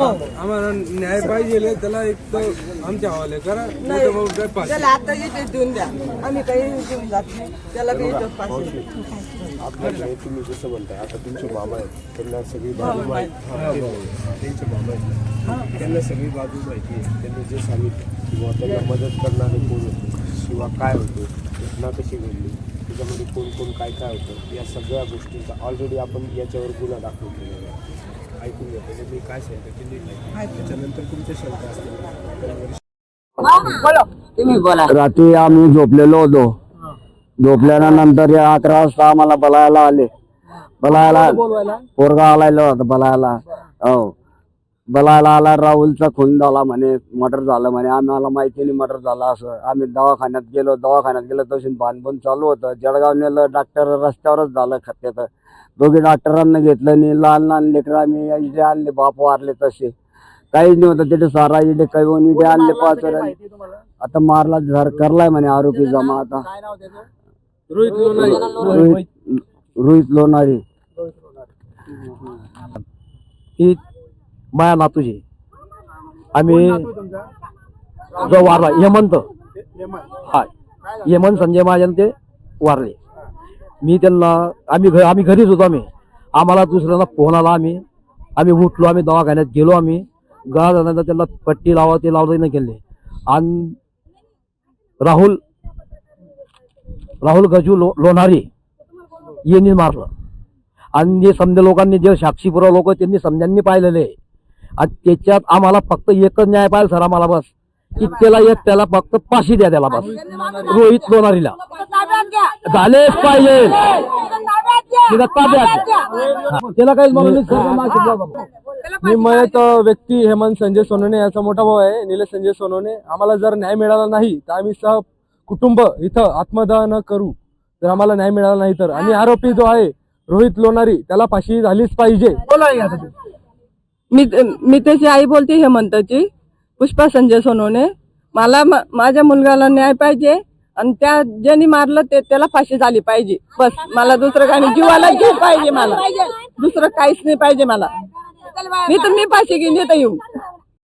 आम्हाला न्याय पाहिजे त्याला एक तर आमच्या हवाले करा. नाही त्याला आता इथे देऊन द्या. आम्ही काही देऊन जात नाही. त्याला आपल्याकडे तुम्ही जसं म्हणताय आता तुमचे मामा आहेत त्यांना सगळी बाजू माहिती त्यांचे मामा आहेत. त्यांना सगळी बाजू माहिती आहे. त्यांनी जे सांगितलं किंवा त्यांना मदत करणारे कोण होते किंवा काय होते घटना कशी घडली त्याच्यामध्ये कोण कोण काय काय होतं या सगळ्या गोष्टींचा ऑलरेडी आपण याच्यावर गुन्हा दाखल केलेला आहे. ऐकून घ्या म्हणजे मी काय सांगितलं ते नीट ऐका. त्याच्यानंतर तुमच्या शंका असतील. त्यावर तुम्ही बोला. रात्री आम्ही झोपलेलो होतो. झोपल्यानंतर या अकरा वाजता आम्हाला बलायला आले. बलायला पोरगा आलायला होता बलायला. हो. बलायला आला राहुलचा खून झाला म्हणे मर्डर झालं म्हणे. आम्हाला माहिती नाही मर्डर झाला असं. आम्ही दवाखान्यात गेलो दवाखान्यात गेलो तशी बांधून चालू होतं. जळगाव नेलं डॉक्टर रस्त्यावरच झालं खत्यात दोघे डॉक्टरांना घेतलं नाही लहान लहान लेकरं आम्ही इथे आणले बाप वारले तसे. काहीच नव्हतं तिथे सारा इथे काही इथे आणले पाच आता मारला झर करलाय म्हणे आरोपी जमा आता. रोहित रोहित लोणारी. ही माया नातूची आम्ही जो वारला हेमंत. हा हेमंत संजय महाजन ते वारले. मी त्यांना आम्ही घ आम्ही घरीच होतो आम्ही. आम्हाला दुसऱ्यांना फोन आला आम्ही. आम्ही उठलो आम्ही दवाखान्यात गेलो आम्ही. गळा झाल्यानंतर त्यांना पट्टी लावा ते लावलं नाही केले. आणि राहुल राहुल गजू लो लोणारी यांनी मारलं. आणि जे समजा लोकांनी जे साक्षीपुरा लोक त्यांनी समजांनी पाहिलेले. आहे. आणि त्याच्यात आम्हाला फक्त एकच न्याय पाहिजे सर आम्हाला बस. की त्याला एक त्याला फक्त फाशी द्या त्याला बस. रोहित लोणारीला. झालेच पाहिजे. त्याला काहीच म्हणून. मी मयत व्यक्ती हेमंत संजय सोनवणे याचा मोठा भाऊ आहे निलेश संजय सोनवणे. आम्हाला जर न्याय मिळाला नाही तर आम्ही सह कुटुंब इथं आत्मदहन करू. जर आम्हाला न्याय मिळाला नाही तर. आणि आरोपी जो आहे रोहित लोणारी त्याला फाशी झालीच पाहिजे. मी मी त्याची आई बोलते हेमंतची पुष्पा संजय सोनवणे. मला माझ्या मुलगाला न्याय पाहिजे आणि त्या ज्यांनी मारलं ते त्याला फाशी झाली पाहिजे. बस मला दुसरं काही नाही. जीवाला जीव पाहिजे मला. दुसरं काहीच नाही पाहिजे मला. मी तर मी फाशी घेऊन येतं येऊ.